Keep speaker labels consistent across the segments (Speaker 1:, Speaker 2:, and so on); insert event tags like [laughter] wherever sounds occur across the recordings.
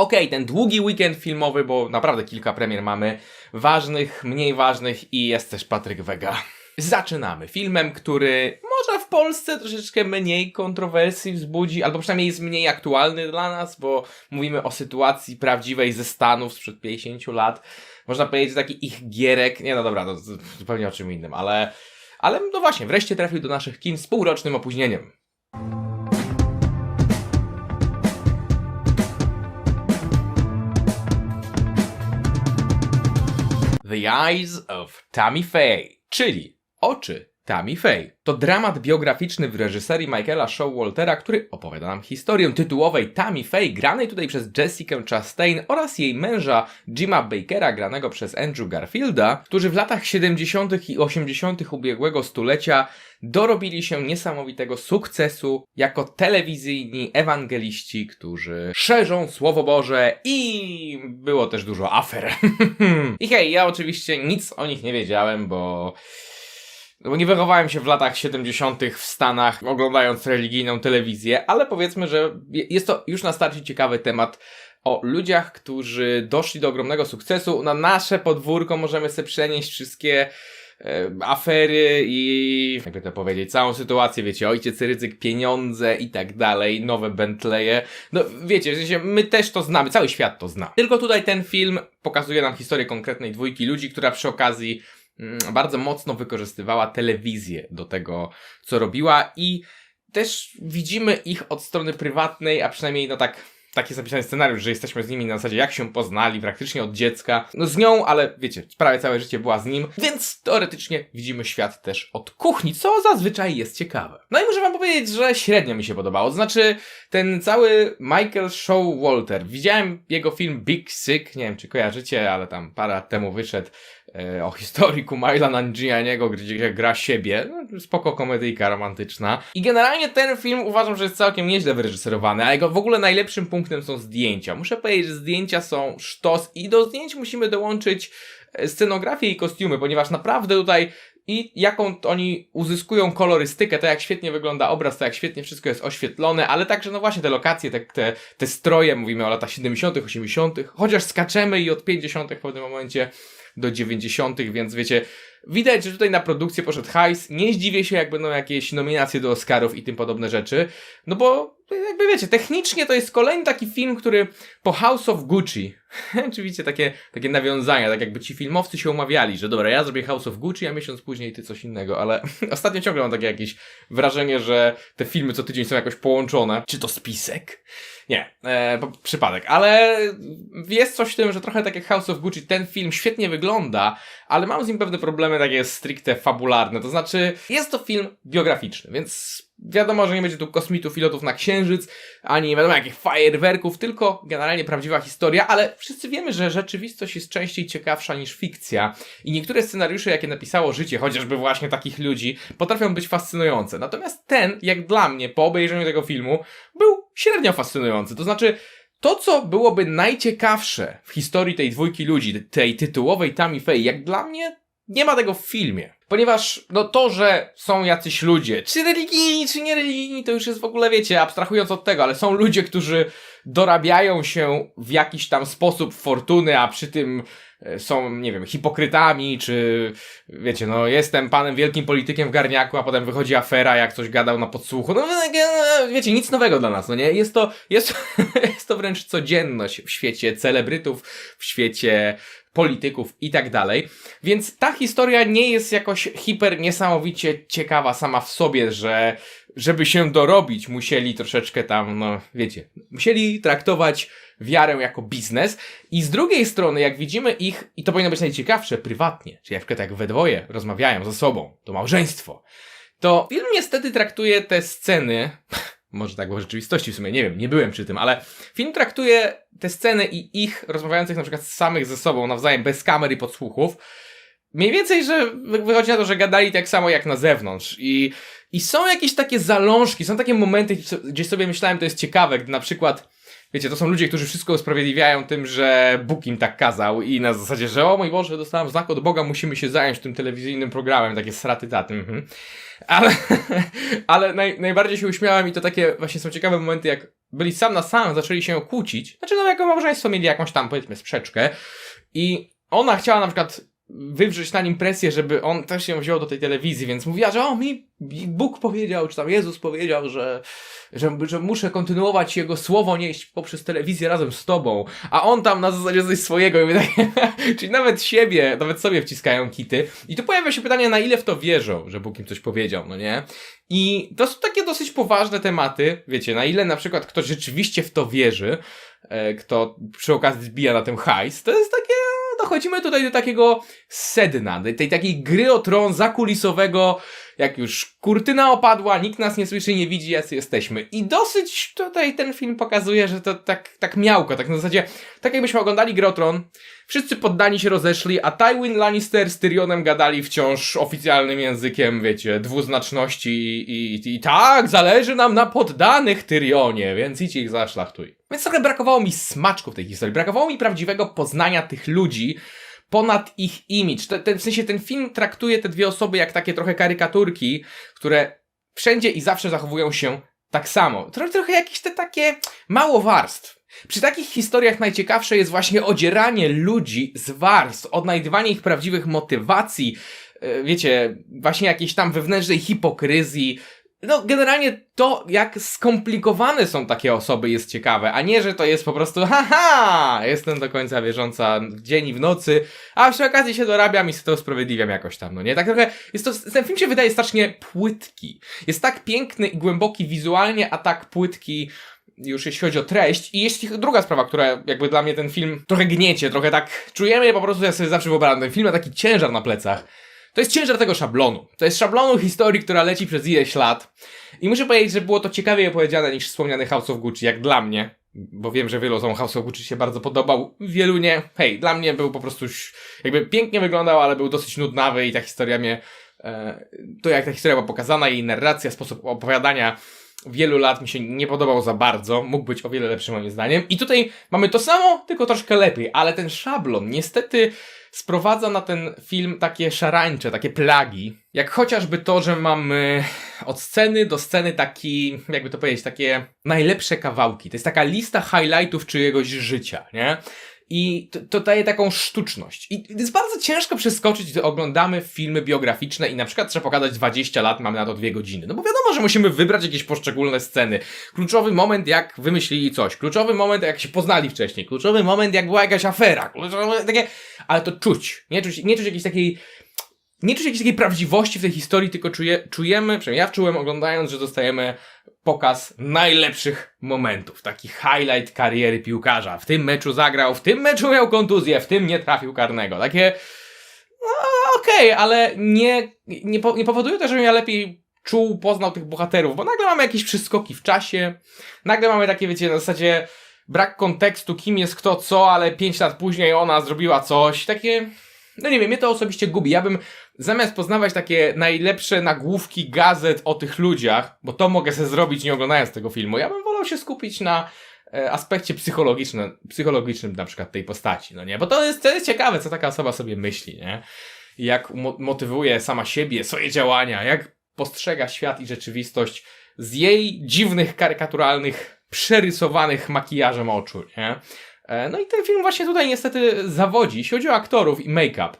Speaker 1: Okej, ten długi weekend filmowy, bo naprawdę kilka premier mamy, ważnych, mniej ważnych i jest też Patryk Wega. Zaczynamy filmem, który może w Polsce troszeczkę mniej kontrowersji wzbudzi, albo przynajmniej jest mniej aktualny dla nas, bo mówimy o sytuacji prawdziwej ze Stanów sprzed 50 lat. Można powiedzieć, taki ich gierek, nie no dobra, to zupełnie o czym innym, ale, ale no właśnie, wreszcie trafił do naszych kin z półrocznym opóźnieniem. The Eyes of Tammy Faye, czyli Oczy Tammy Faye. To dramat biograficzny w reżyserii Michaela Showaltera, który opowiada nam historię tytułowej Tammy Faye, granej tutaj przez Jessica Chastain oraz jej męża Jima Bakera, granego przez Andrew Garfielda, którzy w latach 70. i 80. ubiegłego stulecia dorobili się niesamowitego sukcesu jako telewizyjni ewangeliści, którzy szerzą Słowo Boże i było też dużo afer. [laughs] I hej, ja oczywiście nic o nich nie wiedziałem, bo no bo nie wychowałem się w latach 70. w Stanach, oglądając religijną telewizję, ale powiedzmy, że je- jest to już na starcie ciekawy temat o ludziach, którzy doszli do ogromnego sukcesu. Na nasze podwórko możemy sobie przenieść wszystkie e, afery i jakby to powiedzieć, całą sytuację, wiecie, ojciec ryzyk, pieniądze i tak dalej, nowe Bentleye. No wiecie, w sensie my też to znamy, cały świat to zna. Tylko tutaj ten film pokazuje nam historię konkretnej dwójki ludzi, która przy okazji bardzo mocno wykorzystywała telewizję do tego, co robiła i też widzimy ich od strony prywatnej, a przynajmniej no tak, taki zapisany scenariusz, że jesteśmy z nimi na zasadzie jak się poznali praktycznie od dziecka. No z nią, ale wiecie, prawie całe życie była z nim, więc teoretycznie widzimy świat też od kuchni, co zazwyczaj jest ciekawe. No i muszę wam powiedzieć, że średnio mi się podobało. Znaczy, ten cały Michael Showalter, widziałem jego film Big Sick, nie wiem czy kojarzycie, ale tam parę lat temu wyszedł e, o historii Kumaila Nanjianiego, gdzie gra siebie. No, spoko komedyjka romantyczna. I generalnie ten film uważam, że jest całkiem nieźle wyreżyserowany, a jego w ogóle najlepszym punktem są zdjęcia. Muszę powiedzieć, że zdjęcia są sztos i do zdjęć musimy dołączyć e, scenografię i kostiumy, ponieważ naprawdę tutaj i jaką oni uzyskują kolorystykę, to jak świetnie wygląda obraz, to jak świetnie wszystko jest oświetlone, ale także no właśnie te lokacje, te, te, te stroje, mówimy o latach 70., 80., chociaż skaczemy i od 50. w pewnym momencie do 90., więc wiecie, widać, że tutaj na produkcję poszedł hajs. Nie zdziwię się, jak będą jakieś nominacje do Oscarów i tym podobne rzeczy, no bo jakby wiecie, technicznie to jest kolejny taki film, który po House of Gucci, [laughs] oczywiście takie, takie nawiązania, tak jakby ci filmowcy się umawiali, że dobra, ja zrobię House of Gucci, a miesiąc później ty coś innego, ale [laughs] ostatnio ciągle mam takie jakieś wrażenie, że te filmy co tydzień są jakoś połączone. Czy to spisek? Nie, e, przypadek, ale jest coś w tym, że trochę tak jak House of Gucci, ten film świetnie wygląda, ale mam z nim pewne problemy takie stricte fabularne, to znaczy jest to film biograficzny, więc wiadomo, że nie będzie tu kosmitów i lotów na księżyc, ani nie wiadomo jakich fajerwerków, tylko generalnie prawdziwa historia, ale wszyscy wiemy, że rzeczywistość jest częściej ciekawsza niż fikcja i niektóre scenariusze, jakie napisało życie, chociażby właśnie takich ludzi, potrafią być fascynujące. Natomiast ten, jak dla mnie, po obejrzeniu tego filmu, był średnio fascynujący. To znaczy, to, co byłoby najciekawsze w historii tej dwójki ludzi, tej tytułowej Tammy Faye, jak dla mnie, nie ma tego w filmie. Ponieważ, no to, że są jacyś ludzie, czy religijni, czy niereligijni, to już jest w ogóle, wiecie, abstrahując od tego, ale są ludzie, którzy dorabiają się w jakiś tam sposób fortuny, a przy tym e, są, nie wiem, hipokrytami, czy wiecie, no jestem panem wielkim politykiem w garniaku, a potem wychodzi afera, jak coś gadał na podsłuchu. No e, wiecie, nic nowego dla nas, no nie? Jest to, jest, [laughs] jest to wręcz codzienność w świecie celebrytów, w świecie polityków i tak dalej. Więc ta historia nie jest jakoś hiper niesamowicie ciekawa sama w sobie, że żeby się dorobić, musieli troszeczkę tam, no wiecie, musieli traktować wiarę jako biznes. I z drugiej strony, jak widzimy ich, i to powinno być najciekawsze, prywatnie, czyli na przykład jak we dwoje rozmawiają ze sobą, to małżeństwo, to film niestety traktuje te sceny, może tak było w rzeczywistości w sumie, nie wiem, nie byłem przy tym, ale film traktuje te sceny i ich rozmawiających na przykład samych ze sobą nawzajem bez kamer i podsłuchów, mniej więcej, że wy- wychodzi na to, że gadali tak samo jak na zewnątrz. I, i są jakieś takie zalążki, są takie momenty, gdzie sobie myślałem, to jest ciekawe, gdy na przykład Wiecie, to są ludzie, którzy wszystko usprawiedliwiają tym, że Bóg im tak kazał i na zasadzie, że o mój Boże, dostałem znak od Boga, musimy się zająć tym telewizyjnym programem, takie sraty taty. Mhm. Ale, [laughs] ale naj, najbardziej się uśmiałem i to takie właśnie są ciekawe momenty, jak byli sam na sam, zaczęli się kłócić. Znaczy, no, jako małżeństwo mieli jakąś tam, powiedzmy, sprzeczkę. I ona chciała na przykład wywrzeć na nim presję, żeby on też się wziął do tej telewizji, więc mówiła, że o, mi Bóg powiedział, czy tam Jezus powiedział, że, że, że muszę kontynuować Jego słowo nieść poprzez telewizję razem z Tobą, a on tam na zasadzie coś swojego, i takie, [laughs] czyli nawet siebie, nawet sobie wciskają kity. I tu pojawia się pytanie, na ile w to wierzą, że Bóg im coś powiedział, no nie? I to są takie dosyć poważne tematy, wiecie, na ile na przykład ktoś rzeczywiście w to wierzy, e, kto przy okazji zbija na tym hajs, to jest takie, dochodzimy tutaj do takiego sedna, do tej takiej gry o tron zakulisowego, jak już kurtyna opadła, nikt nas nie słyszy, nie widzi, jacy jesteśmy. I dosyć tutaj ten film pokazuje, że to tak, tak miałko, tak na zasadzie, tak jakbyśmy oglądali grę o tron, wszyscy poddani się rozeszli, a Tywin Lannister z Tyrionem gadali wciąż oficjalnym językiem, wiecie, dwuznaczności i, i, i tak, zależy nam na poddanych Tyrionie, więc idź ich zaszlachtuj. Więc trochę brakowało mi smaczku w tej historii, brakowało mi prawdziwego poznania tych ludzi, ponad ich te, w sensie ten film traktuje te dwie osoby jak takie trochę karykaturki, które wszędzie i zawsze zachowują się tak samo. Trochę, trochę jakieś te takie mało warstw. Przy takich historiach najciekawsze jest właśnie odzieranie ludzi z warstw, odnajdywanie ich prawdziwych motywacji, e, wiecie, właśnie jakiejś tam wewnętrznej hipokryzyi, no, generalnie to, jak skomplikowane są takie osoby, jest ciekawe, a nie, że to jest po prostu, haha, jestem do końca wierząca w dzień i w nocy, a przy okazji się dorabiam i sobie to usprawiedliwiam jakoś tam, no nie? Tak trochę, jest to, ten film się wydaje strasznie płytki. Jest tak piękny i głęboki wizualnie, a tak płytki już jeśli chodzi o treść. I jest druga sprawa, która jakby dla mnie ten film trochę gniecie, trochę tak czujemy, po prostu ja sobie zawsze wyobrażam ten film ma taki ciężar na plecach. To jest ciężar tego szablonu. To jest szablonu historii, która leci przez ileś lat. I muszę powiedzieć, że było to ciekawiej opowiedziane niż wspomniany House of Gucci, jak dla mnie. Bo wiem, że wielu osobom House of Gucci się bardzo podobał, wielu nie. Hej, dla mnie był po prostu jakby pięknie wyglądał, ale był dosyć nudnawy i ta historia mnie, e, to jak ta historia była pokazana, jej narracja, sposób opowiadania wielu lat mi się nie podobał za bardzo, mógł być o wiele lepszy moim zdaniem. I tutaj mamy to samo, tylko troszkę lepiej, ale ten szablon niestety sprowadza na ten film takie szarańcze, takie plagi, jak chociażby to, że mamy od sceny do sceny taki, jakby to powiedzieć, takie najlepsze kawałki. To jest taka lista highlightów czyjegoś życia, nie? I to, to, daje taką sztuczność. I jest bardzo ciężko przeskoczyć, gdy oglądamy filmy biograficzne i na przykład trzeba pokazać 20 lat, mamy na to dwie godziny. No bo wiadomo, że musimy wybrać jakieś poszczególne sceny. Kluczowy moment, jak wymyślili coś. Kluczowy moment, jak się poznali wcześniej. Kluczowy moment, jak była jakaś afera. Kluczowy, takie... Ale to czuć. Nie czuć, nie czuć jakiejś takiej nie czuć jakiejś takiej prawdziwości w tej historii, tylko czuje, czujemy, przynajmniej ja czułem oglądając, że dostajemy pokaz najlepszych momentów. Taki highlight kariery piłkarza. W tym meczu zagrał, w tym meczu miał kontuzję, w tym nie trafił karnego. Takie, no okej, okay, ale nie, nie, po, nie powoduje to, żebym ja lepiej czuł, poznał tych bohaterów, bo nagle mamy jakieś przeskoki w czasie, nagle mamy takie, wiecie, na zasadzie brak kontekstu, kim jest kto co, ale pięć lat później ona zrobiła coś, takie no nie wiem, mnie to osobiście gubi. Ja bym zamiast poznawać takie najlepsze nagłówki gazet o tych ludziach, bo to mogę sobie zrobić nie oglądając tego filmu, ja bym wolał się skupić na e, aspekcie psychologicznym, psychologicznym na przykład tej postaci, no nie? Bo to jest, to jest ciekawe, co taka osoba sobie myśli, nie? Jak mo motywuje sama siebie, swoje działania, jak postrzega świat i rzeczywistość z jej dziwnych, karykaturalnych, przerysowanych makijażem oczu, nie? E, no i ten film właśnie tutaj niestety zawodzi, jeśli chodzi o aktorów i make-up.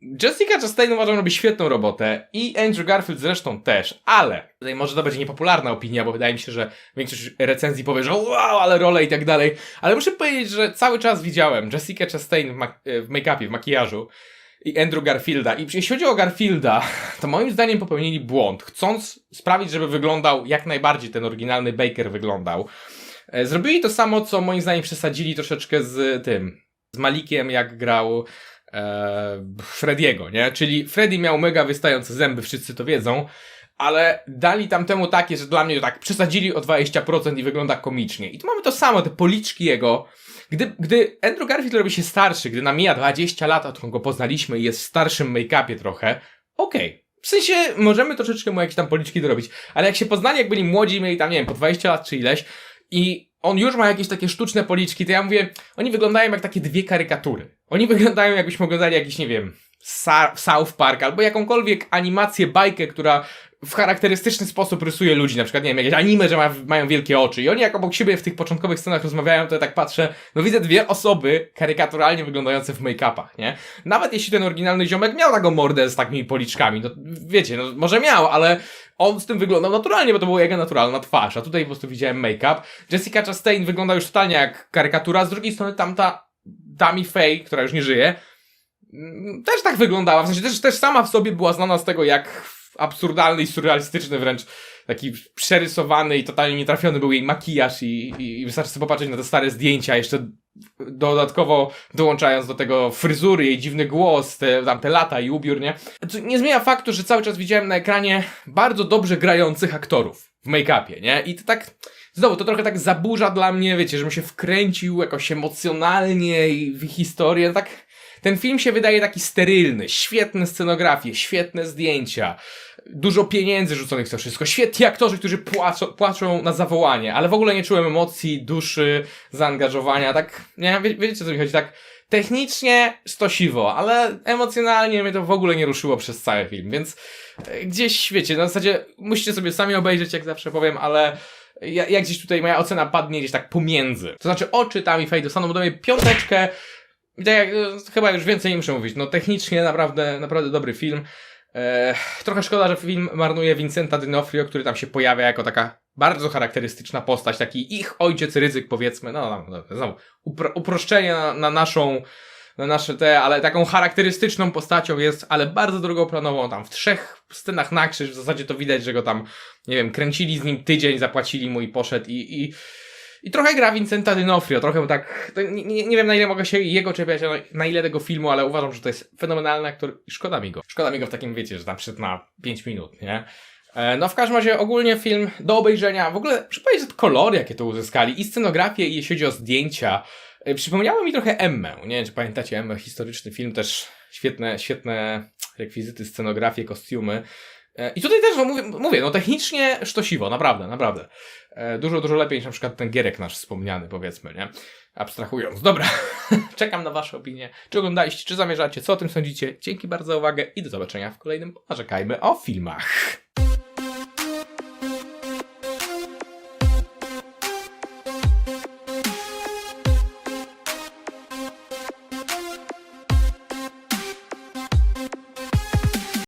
Speaker 1: Jessica Chastain uważam robi świetną robotę i Andrew Garfield zresztą też, ale tutaj może to będzie niepopularna opinia, bo wydaje mi się, że większość recenzji powie, że wow, ale role i tak dalej, ale muszę powiedzieć, że cały czas widziałem Jessica Chastain w, e, w make-upie, w makijażu i Andrew Garfielda i jeśli chodzi o Garfielda, to moim zdaniem popełnili błąd, chcąc sprawić, żeby wyglądał jak najbardziej ten oryginalny Baker wyglądał. E, zrobili to samo, co moim zdaniem przesadzili troszeczkę z tym, z Malikiem, jak grał e, Frediego, nie? Czyli Freddy miał mega wystające zęby, wszyscy to wiedzą, ale dali tam temu takie, że dla mnie tak przesadzili o 20% i wygląda komicznie. I tu mamy to samo, te policzki jego. Gdy, gdy Andrew Garfield robi się starszy, gdy namija 20 lat, odkąd go poznaliśmy i jest w starszym make-upie trochę, okej. Okay. W sensie, możemy troszeczkę mu jakieś tam policzki dorobić, ale jak się poznali, jak byli młodzi, mieli tam, nie wiem, po 20 lat czy ileś, i on już ma jakieś takie sztuczne policzki, to ja mówię, oni wyglądają jak takie dwie karykatury. Oni [laughs] wyglądają jakbyśmy oglądali jakiś, nie wiem, South Park albo jakąkolwiek animację, bajkę, która w charakterystyczny sposób rysuje ludzi, na przykład, nie wiem, jakieś anime, że ma, mają wielkie oczy i oni jak obok siebie w tych początkowych scenach rozmawiają, to ja tak patrzę, no widzę dwie osoby karykaturalnie wyglądające w make-upach, nie? Nawet jeśli ten oryginalny ziomek miał taką mordę z takimi policzkami, no wiecie, no może miał, ale on z tym wyglądał naturalnie, bo to była jego naturalna twarz, a tutaj po prostu widziałem make-up. Jessica Chastain wygląda już totalnie jak karykatura, z drugiej strony tamta Tammy Faye, która już nie żyje, też tak wyglądała, w sensie też, też sama w sobie była znana z tego, jak absurdalny i surrealistyczny wręcz, taki przerysowany i totalnie nietrafiony był jej makijaż i, i, i wystarczy sobie popatrzeć na te stare zdjęcia, jeszcze dodatkowo dołączając do tego fryzury, jej dziwny głos, te, tam te lata i ubiór, nie? Co nie zmienia faktu, że cały czas widziałem na ekranie bardzo dobrze grających aktorów w make-upie, nie? I to tak, znowu, to trochę tak zaburza dla mnie, wiecie, żebym się wkręcił jakoś emocjonalnie i w historię, tak... Ten film się wydaje taki sterylny, świetne scenografie, świetne zdjęcia, dużo pieniędzy rzuconych w to wszystko, świetni aktorzy, którzy płaczą, płaczą na zawołanie, ale w ogóle nie czułem emocji, duszy, zaangażowania, tak, nie, wie, wiecie co mi chodzi, tak technicznie stosiwo, ale emocjonalnie mnie to w ogóle nie ruszyło przez cały film, więc e, gdzieś, wiecie, na zasadzie musicie sobie sami obejrzeć, jak zawsze powiem, ale ja, jak gdzieś tutaj moja ocena padnie gdzieś tak pomiędzy. To znaczy oczy tam i fej dostaną ode mnie piąteczkę, i tak jak, e, chyba już więcej nie muszę mówić, no technicznie naprawdę, naprawdę dobry film. E, trochę szkoda, że film marnuje Vincenta D'Onofrio, który tam się pojawia jako taka bardzo charakterystyczna postać, taki ich ojciec ryzyk powiedzmy, no, no, no znowu, upro, uproszczenie na, na naszą, na nasze te, ale taką charakterystyczną postacią jest, ale bardzo drugoplanową, tam w trzech scenach na krzyż, w zasadzie to widać, że go tam, nie wiem, kręcili z nim tydzień, zapłacili mu i poszedł i, i i trochę gra Vincenta D'Onofrio, trochę tak, nie, nie, wiem na ile mogę się jego czepiać, na ile tego filmu, ale uważam, że to jest fenomenalny aktor i szkoda mi go. Szkoda mi go w takim, wiecie, że tam przyszedł na 5 minut, nie? E, No w każdym razie ogólnie film do obejrzenia, w ogóle powiedzieć, że kolory jakie to uzyskali i scenografię i jeśli chodzi o zdjęcia, e, przypomniało mi trochę Emmę, nie wiem czy pamiętacie Emmę, historyczny film, też świetne, świetne rekwizyty, scenografie, kostiumy. E, I tutaj też, no mówię, mówię, no technicznie sztosiwo, naprawdę, naprawdę. E, Dużo, dużo lepiej niż na przykład ten Gierek nasz wspomniany, powiedzmy, nie? Abstrahując. Dobra, [laughs] czekam na Wasze opinie. Czy oglądaliście, czy zamierzacie, co o tym sądzicie? Dzięki bardzo za uwagę i do zobaczenia w kolejnym Narzekajmy o filmach.